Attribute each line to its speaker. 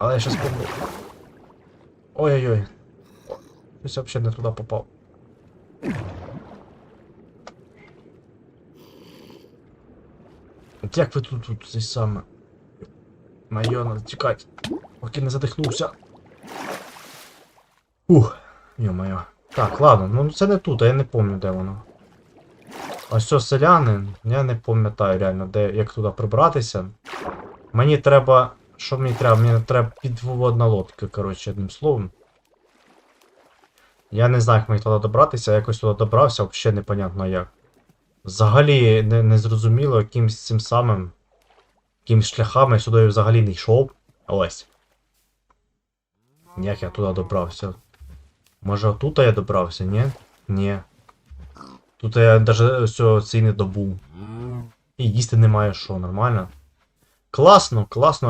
Speaker 1: Але я щас помру. Ой-ой-ой. Щось взагалі не туди попав. От як ви тут, тут цей саме? Майона, тікать. Поки не задихнувся. Ух, йо-моє. Так, ладно, ну це не тут, а я не пам'ятаю, де воно. Ось це селянин, я не пам'ятаю реально, де, як туди прибратися. Мені треба. Що мені треба? Мені треба підводна лодка, коротше, одним словом. Я не знаю, як мені туди добратися, я якось туди добрався, взагалі непонятно як. Взагалі не, не зрозуміло, якимсь цим самим. Якимсь шляхами я сюди взагалі не йшов. Ось. Як я туди добрався? Може тут я добрався, ні? Ні. Тут я навіть цей не добув. І їсти немає що, нормально? Класно, класно